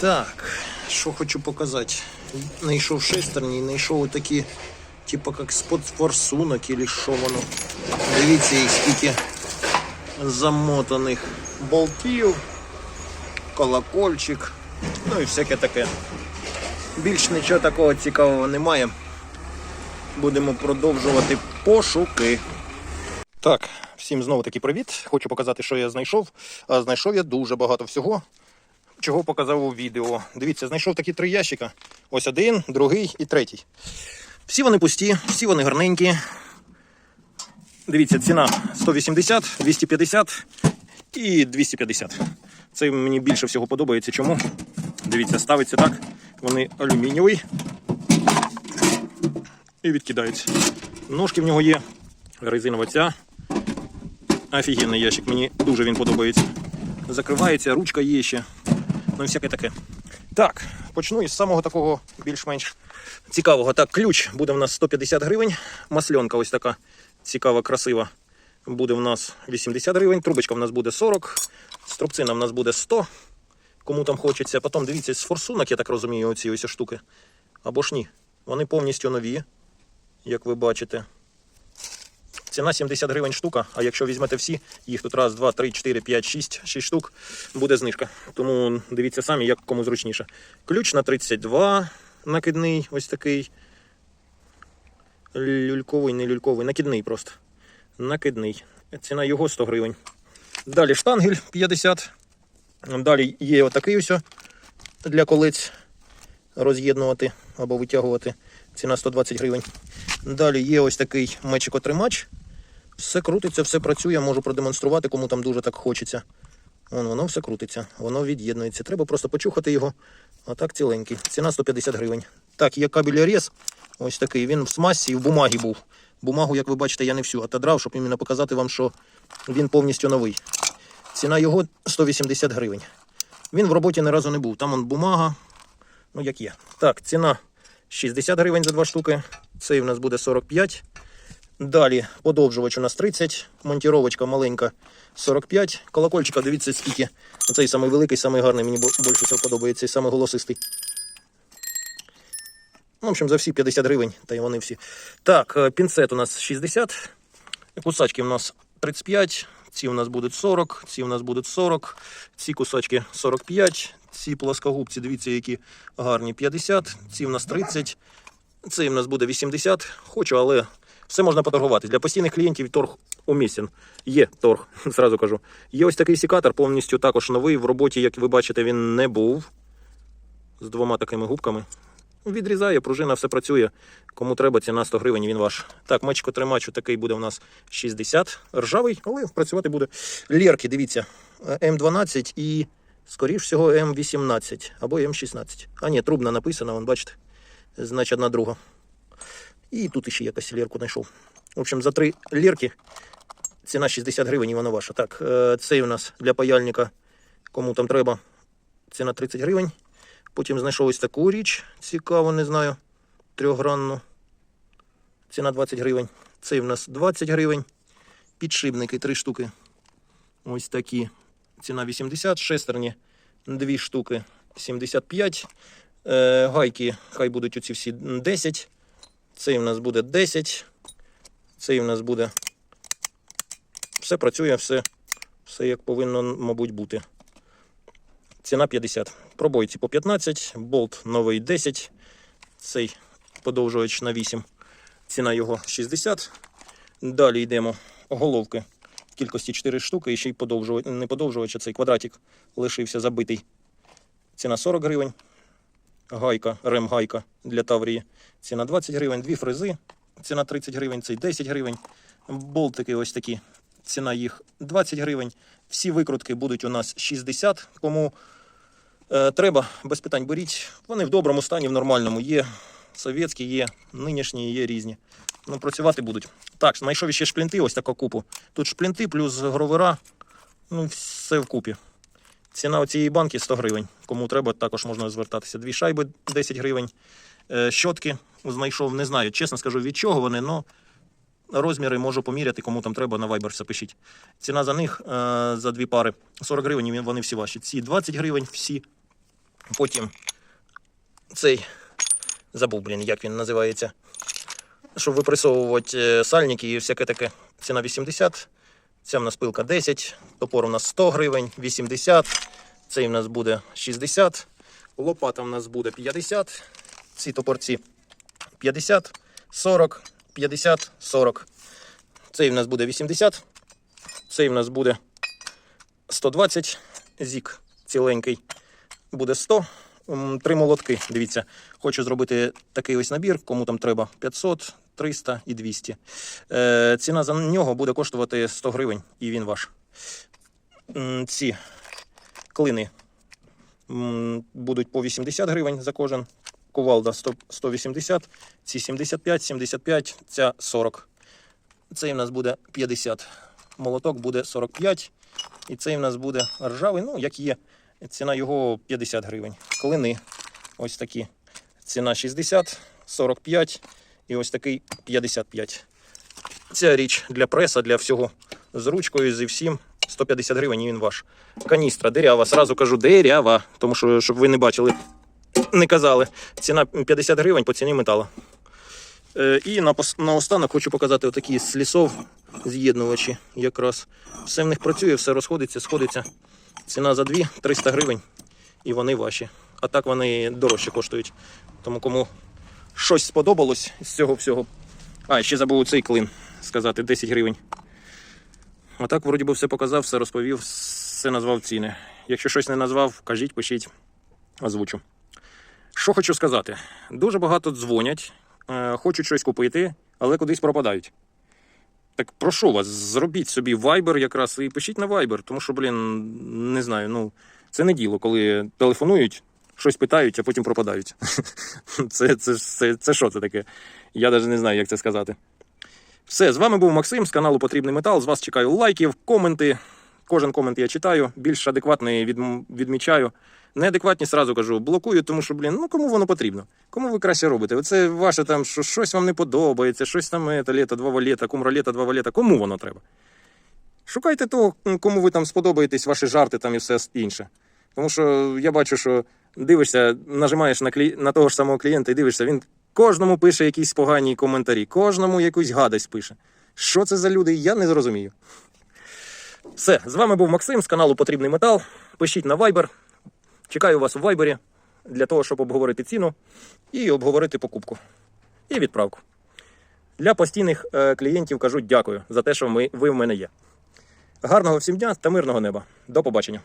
Так, що хочу показати. Знайшов шестерні, знайшов такі, типу як спот или що воно. Дивіться, їх скільки замотаних болтів, колокольчик, ну і всяке таке. Більш нічого такого цікавого немає. Будемо продовжувати пошуки. Так, всім знову таки привіт. Хочу показати, що я знайшов. А знайшов я дуже багато всього, чого показав у відео. Дивіться, знайшов такі три ящика. Ось один, другий і третій. Всі вони пусті, всі вони гарненькі. Дивіться, ціна 180, 250 і 250. Це мені більше всього подобається. Чому? Дивіться, ставиться так. Вони алюмінієві і відкидаються. Ножки в нього є. Резинова ця. Офігенний ящик, мені дуже він подобається. Закривається, ручка є ще. Ну і всяке таке. Так, почну із самого такого більш-менш цікавого. Так, ключ буде в нас 150 гривень. Масленка ось така цікава, красива. Буде в нас 80 гривень. Трубочка в нас буде 40. Струбцина в нас буде 100. Кому там хочеться. Потім дивіться, з форсунок, я так розумію, оці ось штуки. Або ж ні. Вони повністю нові, як ви бачите. Ціна 70 гривень штука, а якщо візьмете всі, їх тут раз, два, три, чотири, п'ять, шість, шість штук, буде знижка. Тому дивіться самі, як кому зручніше. Ключ на 32 накидний, ось такий. Люльковий, не люльковий, накидний просто. Накидний. Ціна його 100 гривень. Далі штангель 50. Далі є отакий ось для колець роз'єднувати або витягувати. Ціна 120 гривень. Далі є ось такий мечик-отримач. Все крутиться, все працює, можу продемонструвати, кому там дуже так хочеться. Вон, воно все крутиться, воно від'єднується. Треба просто почухати його. А так ціленький. Ціна 150 гривень. Так, є кабель рез. Ось такий. Він в смазці і в бумагі був. Бумагу, як ви бачите, я не всю отодрав, щоб іменно показати вам, що він повністю новий. Ціна його 180 гривень. Він в роботі ні разу не був. Там он бумага. Ну, як є. Так, ціна 60 гривень за два штуки. Цей у нас буде 45. Далі подовжувач у нас 30, монтіровочка маленька 45. Колокольчика, дивіться скільки. Оцей самий великий, самий гарний, мені більше всього подобається, і самий голосистий. Ну, в общем, за всі 50 гривень, та й вони всі. Так, е, пінцет у нас 60. Кусачки у нас 35. Ці у нас будуть 40, ці у нас будуть 40, ці кусачки 45, ці плоскогубці, дивіться, які гарні 50, ці у нас 30, цей у нас буде 80. Хочу, але все можна поторгувати. Для постійних клієнтів торг умісен. Є торг, зразу кажу. Є ось такий секатор, повністю також новий. В роботі, як ви бачите, він не був. З двома такими губками. Відрізає, пружина, все працює. Кому треба, ціна 100 гривень, він ваш. Так, мачко тримач такий буде у нас 60. Ржавий, але працювати буде. Лєрки, дивіться, М12 і, скоріш всього, М18 або М16. А ні, трубна написана, вон, бачите. Значить, одна друга. І тут ще якась лірку знайшов. В общем, за три лірки ціна 60 гривень і вона ваша. Так, е, цей у нас для паяльника, кому там треба, ціна 30 гривень. Потім знайшов ось таку річ, цікаво, не знаю, трьохгранну. Ціна 20 гривень. Цей у нас 20 гривень. Підшипники, три штуки. Ось такі. Ціна 80, шестерні, дві штуки 75. Е, гайки, хай будуть оці всі 10. Цей у нас буде 10. Цей у нас буде. Все працює, все, все як повинно, мабуть, бути. Ціна 50. Пробойці по 15, болт новий 10. Цей подовжувач на 8. Ціна його 60. Далі йдемо головки. В кількості 4 штуки. І ще й подовжувач, не подовжувач, а цей квадратик лишився забитий. Ціна 40 гривень. Гайка, рем-гайка для Таврії. Ціна 20 гривень. Дві фрези. Ціна 30 гривень, цей 10 гривень. Болтики ось такі. Ціна їх 20 гривень. Всі викрутки будуть у нас 60. Кому треба, без питань беріть. Вони в доброму стані, в нормальному. Є совєтські, є нинішні, є різні. Ну, працювати будуть. Так, знайшов ще шплінти, ось таку купу. Тут шплінти плюс гровера. Ну, все вкупі. Ціна цієї банки 100 гривень. Кому треба, також можна звертатися. Дві шайби 10 гривень. Е, щотки знайшов, не знаю, чесно скажу, від чого вони, але розміри можу поміряти, кому там треба, на Viber все пишіть. Ціна за них е, за дві пари 40 гривень, вони всі ваші. Ці 20 гривень, всі. Потім цей забув, блін, як він називається. Щоб випресовувати е, сальники і всяке таке. Ціна 80. Ця в нас пилка 10, топор у нас 100 гривень, 80. Цей в нас буде 60. Лопата в нас буде 50. Ці топорці 50, 40, 50, 40. Цей в нас буде 80. Цей в нас буде 120. Зік ціленький буде 100. Три молотки. Дивіться, хочу зробити такий ось набір, кому там треба 500, 300 і 200. Е, ціна за нього буде коштувати 100 гривень, і він ваш. Ці клини будуть по 80 гривень за кожен. Кувалда 180, ці 75, 75, ця 40. Цей в нас буде 50. Молоток буде 45. І цей в нас буде ржавий, ну, як є. Ціна його 50 гривень. Клини ось такі. Ціна 60, 45 і ось такий 55. Ця річ для преса, для всього з ручкою, зі всім. 150 гривень і він ваш. Каністра дирява. Сразу кажу дирява, тому що, щоб ви не бачили, не казали. Ціна 50 гривень по ціні металу. Е, І на, наостанок хочу показати отакі з лісов з'єднувачі. Якраз все в них працює, все розходиться, сходиться. Ціна за 2 300 гривень, і вони ваші. А так вони дорожче коштують. Тому кому щось сподобалось з цього всього. А, ще забув цей клин сказати 10 гривень. А так, вроді би, все показав, все розповів, все назвав ціни. Якщо щось не назвав, кажіть, пишіть, озвучу. Що хочу сказати? Дуже багато дзвонять, е, хочуть щось купити, але кудись пропадають. Так прошу вас, зробіть собі Viber якраз і пишіть на Viber, тому що, блін, не знаю, ну це не діло, коли телефонують, щось питають, а потім пропадають. Це, це, це, це що це таке? Я навіть не знаю, як це сказати. Все, з вами був Максим з каналу Потрібний Метал. З вас чекаю лайків, коменти. Кожен комент я читаю, більш адекватний відм- відмічаю. Неадекватні сразу кажу, блокую, тому що, блін, ну кому воно потрібно? Кому ви краще робите? Оце ваше там, що щось вам не подобається, щось там это, літо, два валета, кумра літа, два валета. Кому воно треба? Шукайте того, кому ви там сподобаєтесь, ваші жарти там і все інше. Тому що я бачу, що дивишся, нажимаєш на, клі... на того ж самого клієнта і дивишся, він кожному пише якісь погані коментарі, кожному якусь гадость пише. Що це за люди, я не зрозумію. Все, з вами був Максим з каналу Потрібний Метал. Пишіть на Viber. Чекаю вас у Вайбері для того, щоб обговорити ціну і обговорити покупку і відправку. Для постійних е, клієнтів кажу дякую за те, що ви в мене є. Гарного всім дня та мирного неба. До побачення.